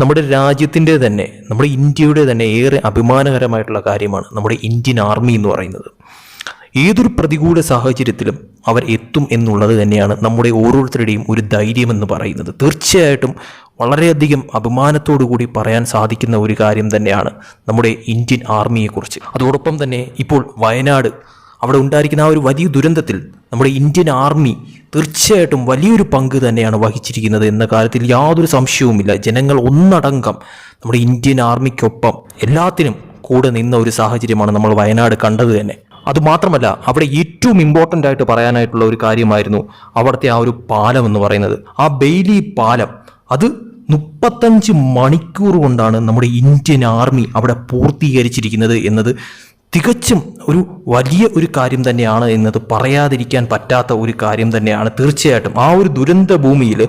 നമ്മുടെ രാജ്യത്തിന്റെ തന്നെ നമ്മുടെ ഇന്ത്യയുടെ തന്നെ ഏറെ അഭിമാനകരമായിട്ടുള്ള കാര്യമാണ് നമ്മുടെ ഇന്ത്യൻ ആർമി എന്ന് പറയുന്നത്. ഏതൊരു പ്രതികൂല സാഹചര്യത്തിലും അവർ എത്തും എന്നുള്ളത് തന്നെയാണ് നമ്മുടെ ഓരോരുത്തരുടെയും ഒരു ധൈര്യമെന്ന് പറയുന്നത്. തീർച്ചയായിട്ടും വളരെയധികം കൂടി പറയാൻ സാധിക്കുന്ന ഒരു കാര്യം തന്നെയാണ് നമ്മുടെ ഇന്ത്യൻ ആർമിയെക്കുറിച്ച്. അതോടൊപ്പം തന്നെ ഇപ്പോൾ വയനാട് അവിടെ ഉണ്ടായിരിക്കുന്ന ആ ഒരു വലിയ ദുരന്തത്തിൽ നമ്മുടെ ഇന്ത്യൻ ആർമി തീർച്ചയായിട്ടും വലിയൊരു പങ്ക് തന്നെയാണ് വഹിച്ചിരിക്കുന്നത് എന്ന കാര്യത്തിൽ യാതൊരു സംശയവുമില്ല. ജനങ്ങൾ ഒന്നടങ്കം നമ്മുടെ ഇന്ത്യൻ ആർമിക്കൊപ്പം എല്ലാത്തിനും കൂടെ നിന്ന ഒരു സാഹചര്യമാണ് നമ്മൾ വയനാട് കണ്ടത് തന്നെ. അതുമാത്രമല്ല അവിടെ ഏറ്റവും ഇമ്പോർട്ടന്റ് ആയിട്ട് പറയാനായിട്ടുള്ള ഒരു കാര്യമായിരുന്നു അവിടുത്തെ ആ ഒരു പാലം എന്ന് പറയുന്നത്. ആ ബെയ്ലി പാലം അത് മുപ്പത്തഞ്ച് മണിക്കൂർ കൊണ്ടാണ് നമ്മുടെ ഇന്ത്യൻ ആർമി അവിടെ പൂർത്തീകരിച്ചിരിക്കുന്നത് എന്നത് തികച്ചും ഒരു വലിയ ഒരു കാര്യം തന്നെയാണ് എന്നത് പറയാതിരിക്കാൻ പറ്റാത്ത ഒരു കാര്യം തന്നെയാണ് തീർച്ചയായിട്ടും. ആ ഒരു ദുരന്ത ഭൂമിയിൽ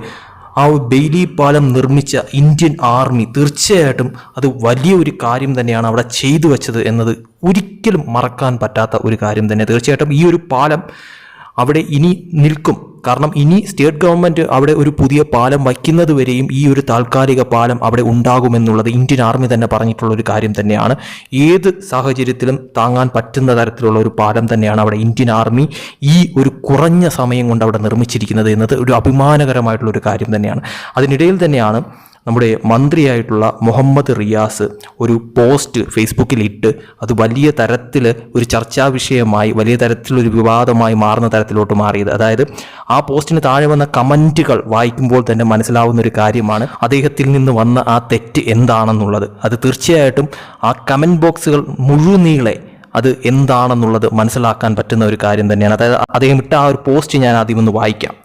ആ ബെയിലി പാലം നിർമ്മിച്ച ഇന്ത്യൻ ആർമി തീർച്ചയായിട്ടും അത് വലിയ ഒരു കാര്യം തന്നെയാണ് അവിടെ ചെയ്തു വെച്ചത് എന്നത് ഒരിക്കലും മറക്കാൻ പറ്റാത്ത ഒരു കാര്യം തന്നെ. തീർച്ചയായിട്ടും ഈ ഒരു പാലം അവിടെ ഇനി നിൽക്കും. കാരണം ഇനി സ്റ്റേറ്റ് ഗവൺമെന്റ് അവിടെ ഒരു പുതിയ പാലം വയ്ക്കുന്നത് വരെയും ഈ ഒരു താൽക്കാലിക പാലം അവിടെ ഉണ്ടാകുമെന്നുള്ളത് ഇന്ത്യൻ ആർമി തന്നെ പറഞ്ഞിട്ടുള്ള ഒരു കാര്യം തന്നെയാണ്. ഏത് സാഹചര്യത്തിലും താങ്ങാൻ പറ്റുന്ന തരത്തിലുള്ള ഒരു പാലം തന്നെയാണ് അവിടെ ഇന്ത്യൻ ആർമി ഈ ഒരു കുറഞ്ഞ സമയം കൊണ്ട് അവിടെ നിർമ്മിച്ചിരിക്കുന്നത് എന്നത് ഒരു അഭിമാനകരമായിട്ടുള്ള ഒരു കാര്യം തന്നെയാണ്. അതിനിടയിൽ തന്നെയാണ് നമ്മുടെ മന്ത്രിയായിട്ടുള്ള മുഹമ്മദ് റിയാസ് ഒരു പോസ്റ്റ് ഫേസ്ബുക്കിൽ ഇട്ട് അത് വലിയ തരത്തിൽ ഒരു ചർച്ചാ വിഷയമായി വലിയ തരത്തിലൊരു വിവാദമായി മാറുന്ന തരത്തിലോട്ട് മാറിയത്. അതായത് ആ പോസ്റ്റിന് താഴെ വന്ന കമന്റുകൾ വായിക്കുമ്പോൾ തന്നെ മനസ്സിലാവുന്ന ഒരു കാര്യമാണ് അദ്ദേഹത്തിൽ നിന്ന് വന്ന ആ തെറ്റ് എന്താണെന്നുള്ളത്. അത് തീർച്ചയായിട്ടും ആ കമന്റ് ബോക്സുകൾ മുഴുനീളെ അത് എന്താണെന്നുള്ളത് മനസ്സിലാക്കാൻ പറ്റുന്ന ഒരു കാര്യം തന്നെയാണ്. അതായത് അദ്ദേഹം ഇട്ട ആ ഒരു പോസ്റ്റ് ഞാൻ ആദ്യം ഒന്ന് വായിക്കാം.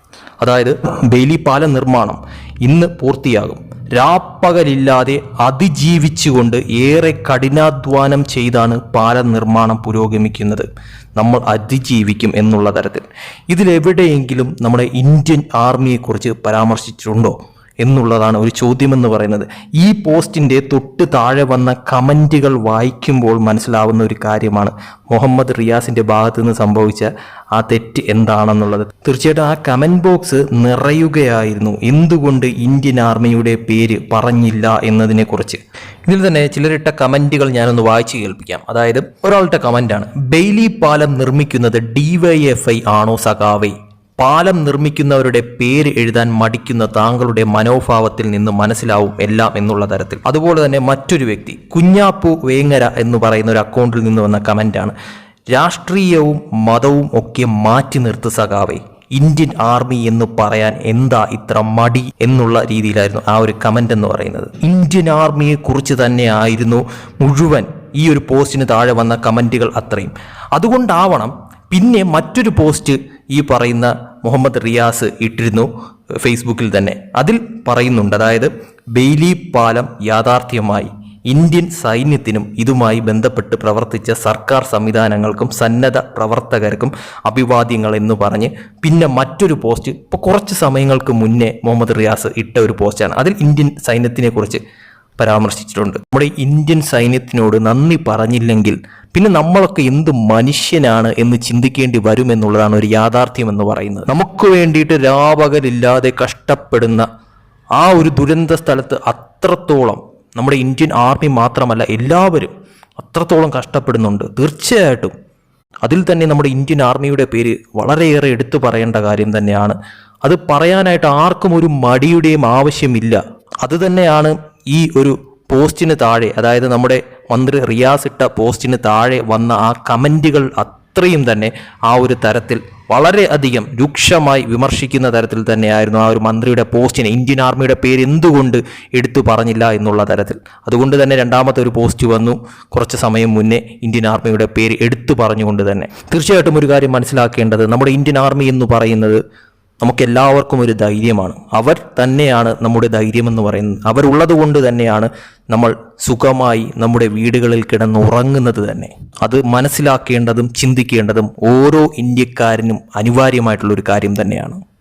അതായത് ബെയിലി പാലം നിർമ്മാണം ഇന്ന് പൂർത്തിയാകും. രാപ്പകലില്ലാതെ അതിജീവിച്ചുകൊണ്ട് ഏറെ കഠിനാധ്വാനം ചെയ്താണ് പാല നിർമ്മാണം പുരോഗമിക്കുന്നത്. നമ്മൾ അതിജീവിക്കും എന്നുള്ള തരത്തിൽ. ഇതിലെവിടെയെങ്കിലും നമ്മുടെ ഇന്ത്യൻ ആർമിയെക്കുറിച്ച് പരാമർശിച്ചിട്ടുണ്ടോ? എന്നുള്ളതാണ് ഒരു ചോദ്യമെന്ന് പറയുന്നത്. ഈ പോസ്റ്റിന്റെ തൊട്ട് താഴെ വന്ന കമന്റുകൾ വായിക്കുമ്പോൾ മനസ്സിലാവുന്ന ഒരു കാര്യമാണ്. മുഹമ്മദ് റിയാസിന്റെ ഭാഗത്തു നിന്ന് സംഭവിച്ച ആ തെറ്റ് എന്താണെന്നുള്ളത്. തീർച്ചയായിട്ടും ആ കമന്റ് ബോക്സ് നിറയുകയായിരുന്നു. എന്തുകൊണ്ട് ഇന്ത്യൻ ആർമിയുടെ പേര് പറഞ്ഞില്ല എന്നതിനെക്കുറിച്ച്. ഇതിൽ തന്നെ ചിലരിട്ട കമന്റുകൾ ഞാനൊന്ന് വായിച്ചു കേൾപ്പിക്കാം. അതായത് ഒരാളുടെ കമന്റാണ് ബെയ്ലി പാലം നിർമ്മിക്കുന്നത് ഡിവൈഎഫ്ഐ ആണോ സഖാവേ? പാലം നിർമ്മിക്കുന്നവരുടെ പേര് എഴുതാൻ മടിക്കുന്ന താങ്കളുടെ മനോഭാവത്തിൽ നിന്ന് മനസ്സിലാവും എല്ലാം എന്നുള്ള തരത്തിൽ. അതുപോലെ തന്നെ മറ്റൊരു വ്യക്തി കുഞ്ഞാപ്പു വേങ്ങര എന്ന് പറയുന്ന ഒരു അക്കൗണ്ടിൽ നിന്ന് വന്ന കമന്റാണ് രാഷ്ട്രീയവും മതവും ഒക്കെ മാറ്റി നിർത്തു സഖാവേ ഇന്ത്യൻ ആർമി എന്ന് പറയാൻ എന്താ ഇത്ര മടി എന്നുള്ള രീതിയിലായിരുന്നു ആ ഒരു കമന്റ് എന്ന് പറയുന്നത്. ഇന്ത്യൻ ആർമിയെ കുറിച്ച് തന്നെ ആയിരുന്നു മുഴുവൻ ഈ ഒരു പോസ്റ്റിന് താഴെ വന്ന കമന്റുകൾ അത്രയും. അതുകൊണ്ടാവണം പിന്നെ മറ്റൊരു പോസ്റ്റ് ഈ പറയുന്ന മുഹമ്മദ് റിയാസ് ഇട്ടിരുന്നു ഫേസ്ബുക്കിൽ തന്നെ. അതിൽ പറയുന്നുണ്ട് അതായത് ബെയ്ലി പാലം യാഥാർത്ഥ്യമായി ഇന്ത്യൻ സൈന്യത്തിനും ഇതുമായി ബന്ധപ്പെട്ട് പ്രവർത്തിച്ച സർക്കാർ സംവിധാനങ്ങൾക്കും സന്നദ്ധ പ്രവർത്തകർക്കും അഭിവാദ്യങ്ങൾ എന്ന് പറഞ്ഞ് പിന്നെ മറ്റൊരു പോസ്റ്റ് ഇപ്പോൾ കുറച്ച് സമയങ്ങൾക്ക് മുന്നേ മുഹമ്മദ് റിയാസ് ഇട്ട ഒരു പോസ്റ്റാണ്. അതിൽ ഇന്ത്യൻ സൈന്യത്തിനെ കുറിച്ച് പരാമർശിച്ചിട്ടുണ്ട്. നമ്മുടെ ഇന്ത്യൻ സൈന്യത്തിനോട് നന്ദി പറഞ്ഞില്ലെങ്കിൽ പിന്നെ നമ്മളൊക്കെ എന്ത് മനുഷ്യനാണ് എന്ന് ചിന്തിക്കേണ്ടി വരുമെന്നുള്ളതാണ് ഒരു യാഥാർത്ഥ്യം എന്ന് പറയുന്നത്. നമുക്ക് വേണ്ടിയിട്ട് രാപകലില്ലാതെ കഷ്ടപ്പെടുന്ന ആ ഒരു ദുരന്ത സ്ഥലത്ത് അത്രത്തോളം നമ്മുടെ ഇന്ത്യൻ ആർമി മാത്രമല്ല എല്ലാവരും അത്രത്തോളം കഷ്ടപ്പെടുന്നുണ്ട്. തീർച്ചയായിട്ടും അതിൽ തന്നെ നമ്മുടെ ഇന്ത്യൻ ആർമിയുടെ പേര് വളരെയേറെ എടുത്തു പറയേണ്ട കാര്യം തന്നെയാണ്. അത് പറയാനായിട്ട് ആർക്കും ഒരു മടിയുടെയും ആവശ്യമില്ല. അത് തന്നെയാണ് ഈ ഒരു പോസ്റ്റിന് താഴെ അതായത് നമ്മുടെ മന്ത്രി റിയാസ് ഇട്ട പോസ്റ്റിന് താഴെ വന്ന ആ കമന്റുകൾ അത്രയും തന്നെ ആ ഒരു തരത്തിൽ വളരെയധികം രൂക്ഷമായി വിമർശിക്കുന്ന തരത്തിൽ തന്നെയായിരുന്നു ആ ഒരു മന്ത്രിയുടെ പോസ്റ്റിനെ. ഇന്ത്യൻ ആർമിയുടെ പേര് എന്തുകൊണ്ട് എടുത്തു പറഞ്ഞില്ല എന്നുള്ള തരത്തിൽ. അതുകൊണ്ട് തന്നെ രണ്ടാമത്തെ ഒരു പോസ്റ്റ് വന്നു. കുറച്ച് സമയം മുന്നേ ഇന്ത്യൻ ആർമിയുടെ പേര് എടുത്തു പറഞ്ഞുകൊണ്ട് തന്നെ. തീർച്ചയായിട്ടും ഒരു കാര്യം മനസ്സിലാക്കേണ്ടത് നമ്മുടെ ഇന്ത്യൻ ആർമി എന്ന് പറയുന്നത് നമുക്കെല്ലാവർക്കും ഒരു ധൈര്യമാണ്. അവർ തന്നെയാണ് നമ്മുടെ ധൈര്യമെന്ന് പറയുന്നത്. അവരുള്ളത് കൊണ്ട് തന്നെയാണ് നമ്മൾ സുഖമായി നമ്മുടെ വീടുകളിൽ കിടന്നുറങ്ങുന്നത് തന്നെ. അത് മനസ്സിലാക്കേണ്ടതും ചിന്തിക്കേണ്ടതും ഓരോ ഇന്ത്യക്കാരനും അനിവാര്യമായിട്ടുള്ള ഒരു കാര്യം തന്നെയാണ്.